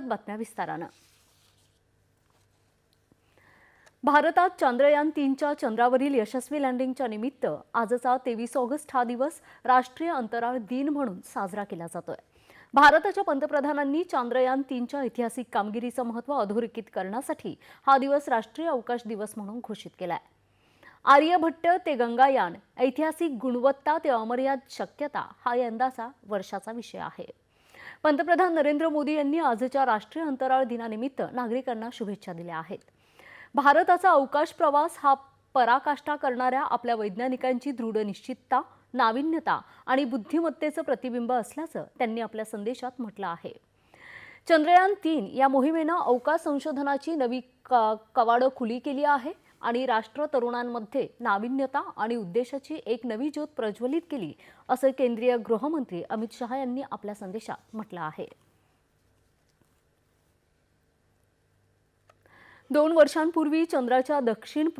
पाहुयात बातम्या विस्तारानं. भारतात चांद्रयान तीनच्या चंद्रावरील यशस्वी लँडिंगच्या निमित्त आजचा तेवीस ऑगस्ट हा दिवस राष्ट्रीय अंतराळ दिन म्हणून साजरा केला जातोय. भारताच्या पंतप्रधानांनी चांद्रयान तीनच्या ऐतिहासिक कामगिरीचं महत्त्व अधोरेखित करण्यासाठी हा दिवस राष्ट्रीय अवकाश दिवस म्हणून घोषित केलाय. आर्यभट्ट ते गंगायान ऐतिहासिक गुणवत्ता ते अमर्याद शक्यता हा यंदाचा वर्षाचा विषय आहे. पंतप्रधान नरेंद्र मोदी यांनी आजच्या राष्ट्रीय अंतराळ दिनानिमित्त नागरिकांना शुभेच्छा दिल्या आहेत. भारताचा अवकाश प्रवास हा पराकाष्ठा करणाऱ्या आपल्या वैज्ञानिकांची दृढ निश्चितता नाविन्यता आणि बुद्धिमत्तेचं प्रतिबिंब असल्याचं त्यांनी आपल्या संदेशात म्हटलं आहे. चंद्रयान तीन या मोहिमेनं अवकाश संशोधनाची नवी क कवाडं खुली केली आहे. आणि राष्ट्र तरुणांमध्ये नाविन्यता आणि उद्देशाची एक नवी ज्योत प्रज्वलित केली असं केंद्रीय गृहमंत्री अमित शहा यांनी आपल्या संदेशात म्हटलं आहे. दोन वर्षांपूर्वी चंद्राच्या दक्षिण पृष्ठ